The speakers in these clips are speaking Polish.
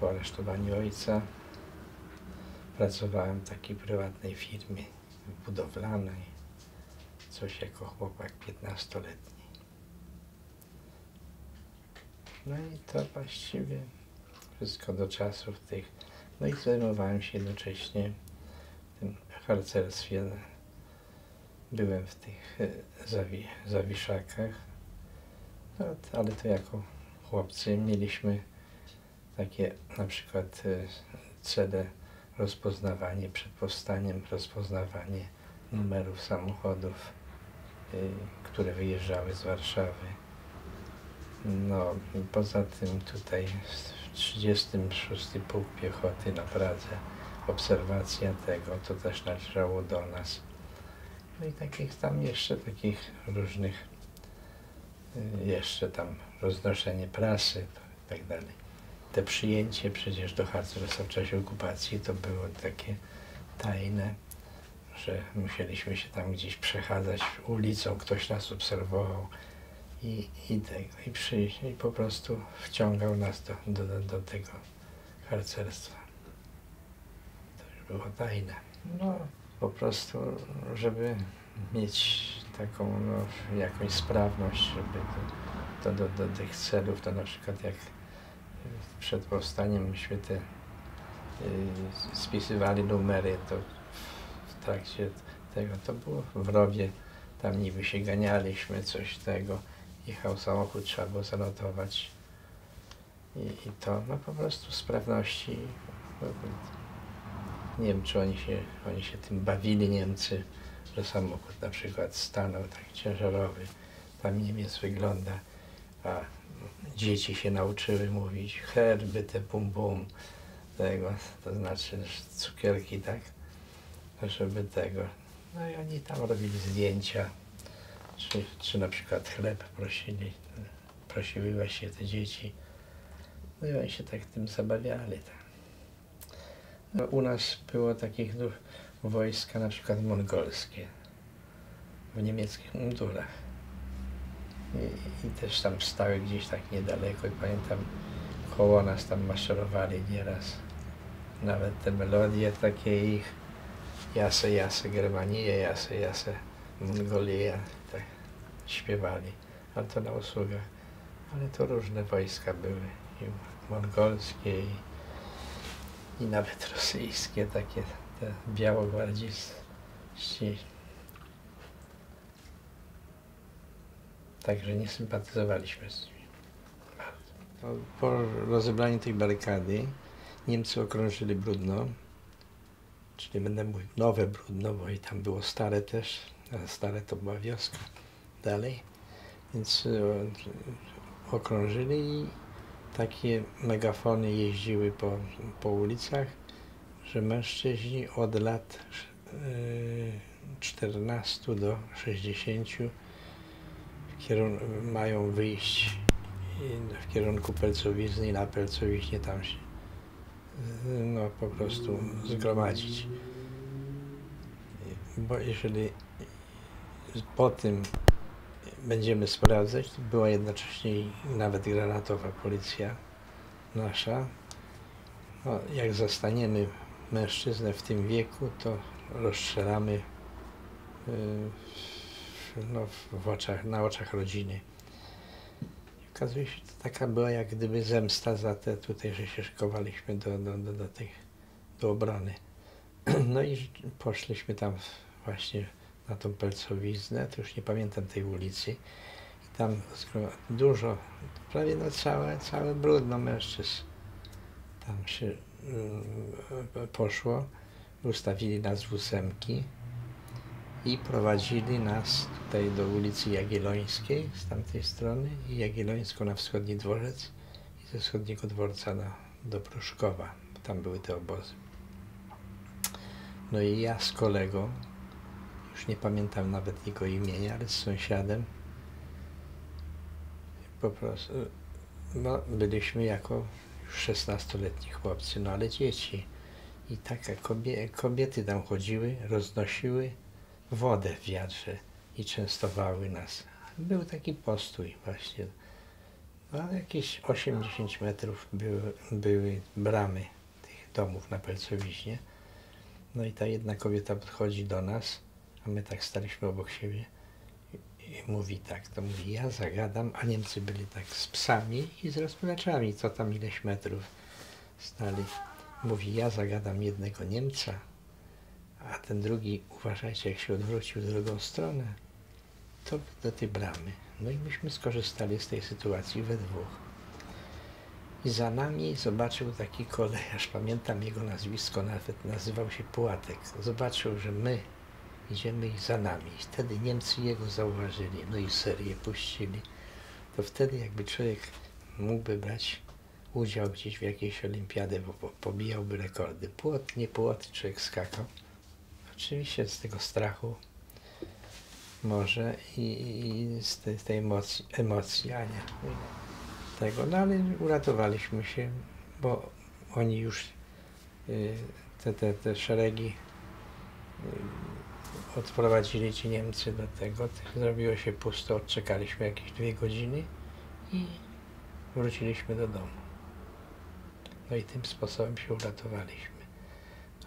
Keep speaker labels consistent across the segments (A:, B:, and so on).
A: po aresztowaniu ojca pracowałem w takiej prywatnej firmie budowlanej, coś jako chłopak 15-letni. No i to właściwie wszystko do czasów tych. No i zajmowałem się jednocześnie tym harcerstwie. Byłem w tych e, zawi zawiszakach, no, ale to jako chłopcy mieliśmy takie na przykład cele rozpoznawanie przed powstaniem, rozpoznawanie numerów samochodów, y, które wyjeżdżały z Warszawy. No i poza tym tutaj w 36 Pułk Piechoty na Pradze obserwacja tego, to też należało do nas. No i takich tam jeszcze takich różnych, y, jeszcze tam roznoszenie prasy i tak dalej. Te przyjęcie przecież do harcerstwa w czasie okupacji to było takie tajne, że musieliśmy się tam gdzieś przechadzać ulicą, ktoś nas obserwował i, i, tego, i przyjść i po prostu wciągał nas do, do, do, do tego harcerstwa. To już było tajne. No, po prostu, żeby mieć taką no, jakąś sprawność, żeby do, do, do, do tych celów, to na przykład jak przed powstaniem myśmy te y, spisywali numery, to w trakcie tego to było w rowie, tam niby się ganialiśmy, coś tego, jechał samochód, trzeba było zanotować. I, i to, no po prostu sprawności, no, nie wiem, czy oni się, oni się tym bawili, Niemcy, że samochód na przykład stanął tak ciężarowy, tam Niemiec wygląda, a dzieci się nauczyły mówić herby, te bum bum, tego, to znaczy cukierki, tak, żeby tego. No i oni tam robili zdjęcia, czy, czy na przykład chleb prosili, prosiły właśnie te dzieci. No i oni się tak tym zabawiali. Tak. No, u nas było takich wojska na przykład mongolskie w niemieckich mundurach. I, też tam stały gdzieś tak niedaleko i pamiętam koło nas tam maszerowali nieraz. Nawet te melodie takie ich Jase, Jase, Germanie, Jase, Jase, Mongolia, tak śpiewali. Ale to na usługach. Ale to różne wojska były. I mongolskie i, i nawet rosyjskie, takie te białogwardziści. Także nie sympatyzowaliśmy z nimi. Po rozebraniu tej barykady Niemcy okrążyli Brudno, czyli będę mówił nowe Brudno, bo i tam było stare też, a stare to była wioska dalej. Więc e, okrążyli i takie megafony jeździły po, po ulicach, że mężczyźni od lat e, 14 do 60 kierun- mają wyjść w kierunku Pelcowizny i na Pelcowiźnie tam się no po prostu zgromadzić. Bo jeżeli po tym będziemy sprawdzać, była jednocześnie nawet granatowa policja nasza. No, jak zastaniemy mężczyznę w tym wieku, to rozstrzelamy yy, no, w oczach, na oczach rodziny. I okazuje się, to taka była jak gdyby zemsta za te tutaj, że się szykowaliśmy do, do, do, do, tych, do obrony. No i poszliśmy tam właśnie na tą Pelcowiznę, to już nie pamiętam tej ulicy. I tam dużo, prawie no całe, całe brudno mężczyzn tam się y, poszło. Ustawili nas w ósemki i prowadzili nas tutaj do ulicy Jagiellońskiej z tamtej strony i Jagiellońską na wschodni dworzec i ze wschodniego dworca na, do Pruszkowa. Tam były te obozy. No i ja z kolegą, już nie pamiętam nawet jego imienia, ale z sąsiadem, po prostu, no, byliśmy jako już 16-letni chłopcy, no ale dzieci. I kobie, kobiety tam chodziły, roznosiły wodę w wiatrze i częstowały nas. Był taki postój właśnie No, jakieś 8-10 metrów były, były bramy tych domów na Pelcowiźnie. No i ta jedna kobieta podchodzi do nas, a my tak staliśmy obok siebie i, mówi tak, to mówi, ja zagadam, a Niemcy byli tak z psami i z rozprywaczami, co tam ileś metrów stali. Mówi, ja zagadam jednego Niemca, a ten drugi, uważajcie, jak się odwrócił w drugą stronę, to do tej bramy. No i myśmy skorzystali z tej sytuacji we dwóch. I za nami zobaczył taki kolejarz, pamiętam jego nazwisko, nawet nazywał się Pułatek. Zobaczył, że my idziemy i za nami. I wtedy Niemcy jego zauważyli, no i serię puścili. To wtedy jakby człowiek mógłby brać udział gdzieś w jakiejś olimpiadzie, bo po- pobijałby rekordy. Płot, nie płot, człowiek skakał. Oczywiście z tego strachu może i, i z tej, tej emocji, emocji, a nie tego, no ale uratowaliśmy się, bo oni już y, te, te, te szeregi y, odprowadzili ci Niemcy do tego, zrobiło się pusto, odczekaliśmy jakieś dwie godziny i wróciliśmy do domu. No i tym sposobem się uratowaliśmy.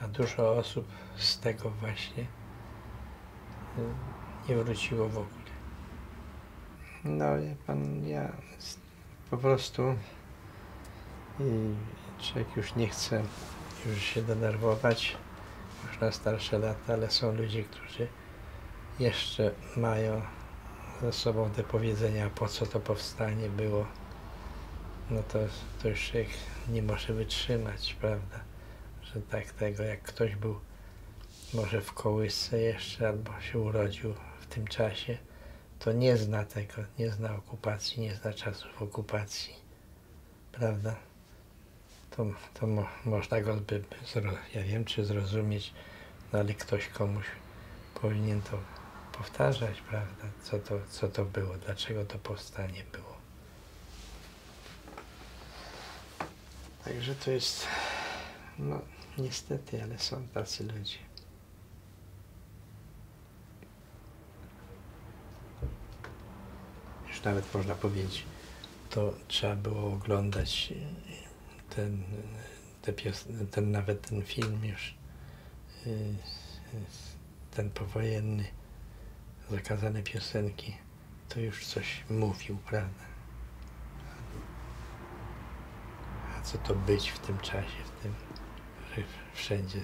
A: A dużo osób z tego właśnie y, nie wróciło w ogóle. No wie pan, ja po prostu i człowiek już nie chce już się denerwować już na starsze lata, ale są ludzie, którzy jeszcze mają ze sobą te powiedzenia, po co to powstanie było, no to, to już człowiek nie może wytrzymać, prawda? Że tak tego, jak ktoś był może w kołysce jeszcze, albo się urodził w tym czasie, to nie zna tego, nie zna okupacji, nie zna czasów okupacji, prawda? To, to mo, można go by, ja wiem, czy zrozumieć, no ale ktoś komuś powinien to powtarzać, prawda? Co to, co to było, dlaczego to powstanie było. Także to jest, no niestety, ale są tacy ludzie. Już nawet można powiedzieć, to trzeba było oglądać e, ten, te pios- ten nawet ten film już, y, ten powojenny, zakazane piosenki, to już coś mówił, prawda? A co to być w tym czasie, w tym, wszędzie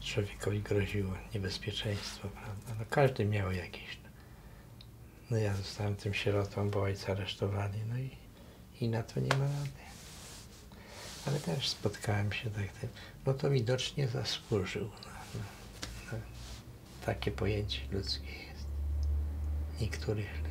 A: człowiekowi groziło niebezpieczeństwo, prawda? No każdy miał jakieś. No ja zostałem tym sierotą, bo ojca aresztowali, no i, i na to nie ma rady. Ale też spotkałem się tak tym, no to widocznie zasłużył na takie pojęcie ludzkie jest. Niektórych